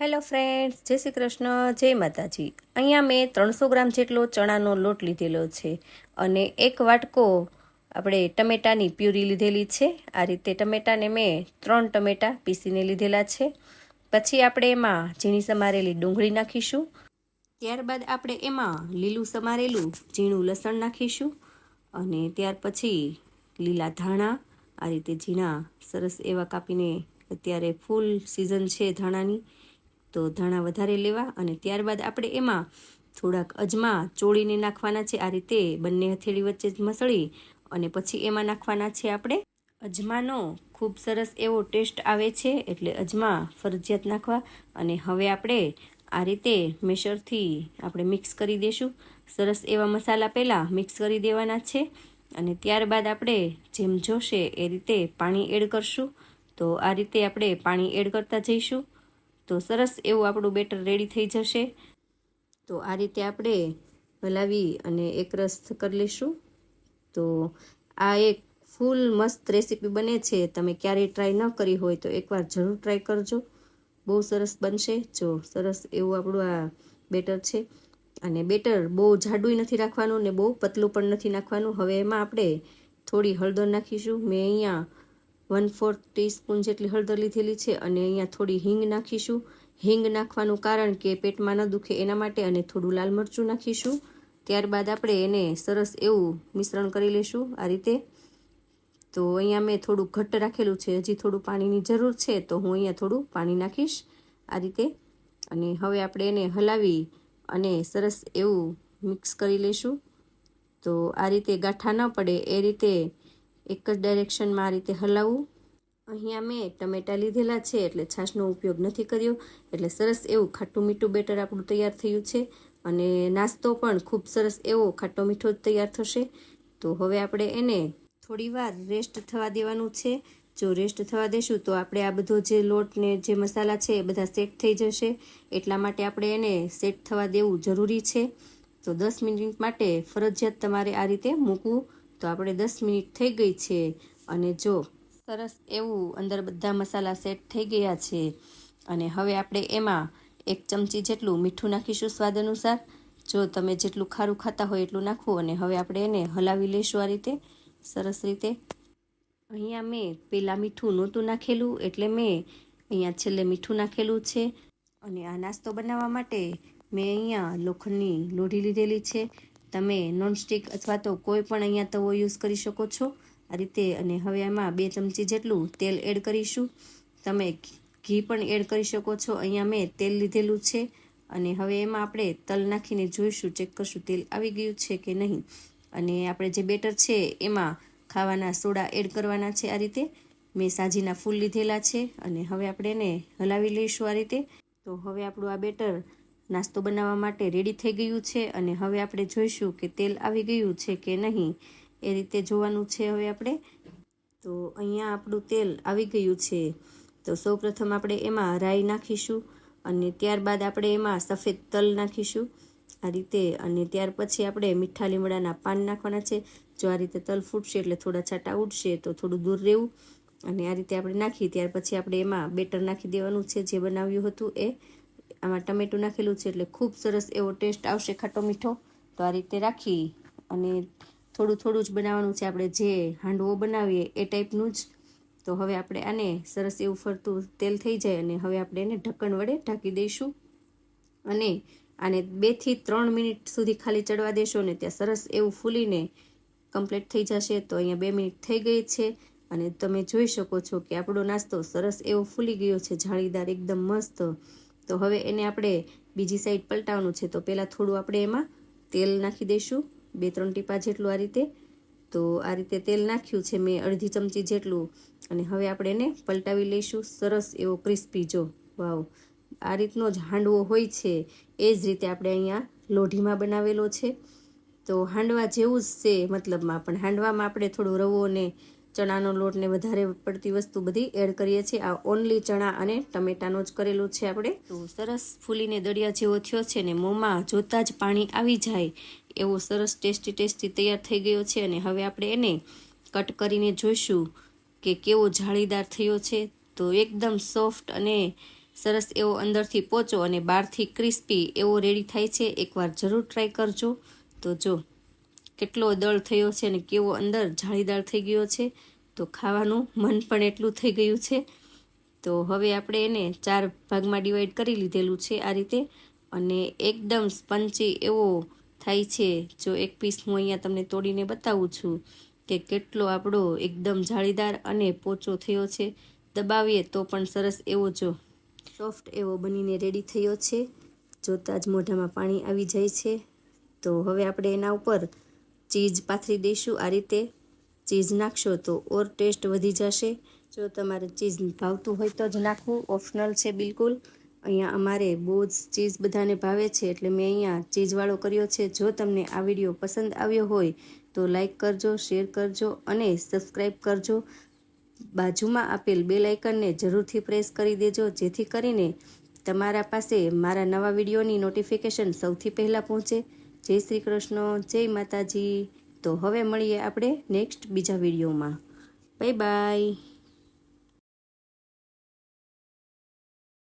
Hello friends, જય શ્રી કૃષ્ણ, જય માતાજી. અહીંયા મેં ત્રણસો ગ્રામ જેટલો ચણાનો લોટ લીધેલો છે અને એક વાટકો આપણે ટમેટાની પ્યુરી લીધેલી છે. આ રીતે ટમેટાને મેં ત્રણ ટમેટા પીસીને લીધેલા છે. પછી આપણે એમાં ઝીણી સમારેલી ડુંગળી નાખીશું. ત્યારબાદ આપણે એમાં લીલું સમારેલું ઝીણું લસણ નાખીશું અને ત્યાર પછી લીલા ધાણા, આ રીતે ઝીણા સરસ એવા કાપીને અત્યારે ફૂલ સિઝન છે ધાણાની. તો ધાણા વધારે લેવા અને ત્યારબાદ આપણે એમાં થોડાક અજમા ચોળીને નાખવાના છે આ રીતે બંને હથેળી વચ્ચે જ મસળી અને પછી એમાં નાખવાના છે આપણે અજમાનો. ખૂબ સરસ એવો ટેસ્ટ આવે છે એટલે અજમા ફરજિયાત નાખવા અને હવે આપણે આ રીતે મેશરથી આપણે મિક્સ કરી દઈશું સરસ એવા મસાલા પહેલાં મિક્સ કરી દેવાના છે અને ત્યારબાદ આપણે જેમ જોશે એ રીતે પાણી એડ કરશું. તો આ રીતે આપણે પાણી એડ કરતા જઈશું. તો સરસ એવું આપણું બેટર રેડી થઈ જશે. તો આ રીતે આપણે હલાવી અને એકરસ કરી લઈશું. તો આ એક ફૂલ મસ્ત રેસીપી બને છે. તમે ક્યારેય ટ્રાય ન કરી હોય તો એકવાર જરૂર ટ્રાય કરજો. બહુ સરસ બનશે. જો સરસ એવું આપણું આ બેટર છે. અને બેટર બહુ જાડું નથી રાખવાનું ને બહુ પતલું પણ નથી નાખવાનું. હવે એમાં આપણે થોડી હળદર નાખીશું. મેં અહીંયા વન ફોર્થ ટીસ્પૂન જેટલી હળદર લીધેલી છે અને અહીંયા થોડી હિંગ નાખીશું. હિંગ નાખવાનું કારણ કે પેટમાં ન દુખે એના માટે અને થોડું લાલ મરચું નાખીશું. ત્યારબાદ આપણે એને સરસ એવું મિશ્રણ કરી લઈશું આ રીતે. તો અહીંયા મેં થોડું ઘટ્ટ રાખેલું છે. હજી થોડું પાણીની જરૂર છે તો હું અહીંયા થોડું પાણી નાખીશ આ રીતે. અને હવે આપણે એને હલાવી અને સરસ એવું મિક્સ કરી લઈશું તો આ રીતે ગાંઠા ન પડે, એ રીતે એક જ ડાયરેક્શનમાં આ રીતે હલાવવું અહીંયા મેં ટમેટાં લીધેલા છે એટલે છાશનો ઉપયોગ નથી કર્યો. એટલે સરસ એવું ખાટું મીઠું બેટર આપણું તૈયાર થયું છે. અને નાસ્તો પણ ખૂબ સરસ એવો ખાટો મીઠો જ તૈયાર થશે. તો હવે આપણે એને થોડી વાર રેસ્ટ થવા દેવાનું છે. જો રેસ્ટ થવા દેશું તો આપણે આ બધો જે લોટ ને જે મસાલા છે એ બધા સેટ થઈ જશે. એટલા માટે આપણે એને સેટ થવા દેવું જરૂરી છે. તો દસ મિનિટ માટે ફરજિયાત તમારે આ રીતે મૂકવું તો આપણે દસ મિનિટ થઈ ગઈ છે અને જો સરસ એવું અંદર બધા મસાલા સેટ થઈ ગયા છે અને હવે આપણે એમાં એક ચમચી જેટલું મીઠું નાખીશું સ્વાદ અનુસાર. જો તમે જેટલું ખારું ખાતા હોય એટલું નાખવું અને હવે આપણે એને હલાવી લઈશું આ રીતે. સરસ રીતે. અહીંયા મેં પહેલાં મીઠું નહોતું નાખેલું એટલે મેં અહીંયા છેલ્લે મીઠું નાખેલું છે. અને આ નાસ્તો બનાવવા માટે મેં અહીંયા લોખંડની લોઢી લીધેલી છે. તમે નોનસ્ટિક અથવા તો કોઈ પણ અહીંયા તવો યુઝ કરી શકો છો. આ રીતે અને હવે એમાં બે ચમચી જેટલું તેલ એડ કરીશું. તમે ઘી પણ એડ કરી શકો છો. અહીંયા મેં તેલ લીધેલું છે અને હવે એમાં આપણે તલ નાખીને જોઈશું ચેક કરશું તેલ આવી ગયું છે કે નહીં. અને આપણે જે બેટર છે એમાં ખાવાના સોડા એડ કરવાના છે આ રીતે. મેં સાજીના ફૂલ લીધેલા છે અને હવે આપણે એને હલાવી લઈશું આ રીતે. તો હવે આપણું આ બેટર નાસ્તો બનાવવા માટે રેડી થઈ ગયું છે અને હવે આપણે જોઈશું કે તેલ આવી ગયું છે કે નહીં. એ રીતે જોવાનું છે હવે આપણે. તો અહીંયા આપણું તેલ આવી ગયું છે. તો સૌપ્રથમ આપણે એમાં રાઈ નાખીશું અને ત્યારબાદ આપણે એમાં સફેદ તલ નાખીશું આ રીતે. અને ત્યાર પછી આપણે મીઠા લીમડાના પાન નાખવાના છે. જો આ રીતે તલ ફૂટશે એટલે થોડા છાંટા ઉડશે તો થોડું દૂર રહેવું. અને આ રીતે આપણે નાખી, ત્યાર પછી આપણે એમાં બેટર નાખી દેવાનું છે જે બનાવ્યું હતું એ. આમાં ટમેટું નાખેલું છે એટલે ખૂબ સરસ એવો ટેસ્ટ આવશે ખાટો મીઠો. તો આ રીતે રાખી અને થોડું થોડું જ બનાવવાનું છે. આપણે જે હાંડવો બનાવીએ એ ટાઈપનું જ. તો હવે આપણે આને સરસ એવું ફરતું તેલ થઈ જાય અને હવે આપણે એને ઢક્કણ વડે ઢાંકી દઈશું. અને આને બેથી ત્રણ મિનિટ સુધી ખાલી ચડવા દેશો ને ત્યાં સરસ એવું ફૂલીને કમ્પ્લીટ થઈ જશે. તો અહીંયા બે મિનિટ થઈ ગઈ છે. અને તમે જોઈ શકો છો કે આપણો નાસ્તો સરસ એવો ફૂલી ગયો છે. જાળીદાર એકદમ મસ્ત તો હવે એને આપણે બીજી સાઈડ પલટાવવાનું છે. તો પહેલાં થોડું આપણે એમાં તેલ નાખી દઈશું, બે ત્રણ ટીપા જેટલું આ રીતે. તો આ રીતે તેલ નાખ્યું છે મેં અડધી ચમચી જેટલું. અને હવે આપણે એને પલટાવી લઈશું. સરસ એવો ક્રિસ્પી જો. વાવ. આ રીતનો જ હાંડવો હોય છે. એ જ રીતે આપણે અહીંયા લોઢીમાં બનાવેલો છે. તો હાંડવા જેવું જ છે મતલબમાં. પણ હાંડવામાં આપણે થોડું રવો ને ચણાનો લોટને વધારે પડતી વસ્તુ બધી એડ કરીએ છીએ. આ ઓનલી ચણા અને ટમેટાનો જ કરેલું છે આપણે. તો સરસ ફૂલીને દળિયા જેવો થયો છે ને મોંમાં જોતાં જ પાણી આવી જાય એવો સરસ ટેસ્ટી ટેસ્ટી તૈયાર થઈ ગયો છે અને હવે આપણે એને કટ કરીને જોઈશું કે કેવો જાળીદાર થયો છે. તો એકદમ સોફ્ટ અને સરસ એવો અંદરથી પોચો અને બહારથી ક્રિસ્પી એવો રેડી થાય છે. એકવાર જરૂર ટ્રાય કરજો. તો જો કેટલો દળ થયો છે અને કેવો અંદર જાળીદાર થઈ ગયો છે, તો ખાવાનું મન પણ એટલું થઈ ગયું છે. તો હવે આપણે એને ચાર ભાગમાં ડિવાઈડ કરી લીધેલું છે આ રીતે. અને એકદમ સ્પંચી એવો થાય છે, જો એક પીસ હું અહીંયા તમને તોડીને બતાવું છું કે કેટલો આપણો એકદમ જાળીદાર અને પોચો થયો છે. દબાવીએ તો પણ સરસ એવો જો સોફ્ટ એવો બનીને રેડી થયો છે. જોતાં જ મોઢામાં પાણી આવી જાય છે. તો હવે આપણે એના ઉપર ચીઝ પાથરી દઈશું આ રીતે. ચીઝ નાખશો તો ઓર ટેસ્ટ વધી જશે. જો તમારે ચીઝ ભાવતું હોય તો જ નાખવું. ઓપ્શનલ છે બિલકુલ. અહીંયા અમારે બહુ જ ચીઝ બધાને ભાવે છે એટલે મેં અહીંયા ચીઝવાળો કર્યો છે. જો તમને આ વીડિયો પસંદ આવ્યો હોય તો લાઈક કરજો, શેર કરજો અને સબસ્ક્રાઈબ કરજો. બાજુમાં આપેલ બે લાઇકનને જરૂરથી પ્રેસ કરી દેજો, જેથી કરીને તમારા પાસે મારા નવા વિડીયોની નોટિફિકેશન સૌથી પહેલાં પહોંચે. જય શ્રી કૃષ્ણ જય માતાજી. તો હવે મળીએ આપણે નેક્સ્ટ બીજા વિડીયોમાં. Bye bye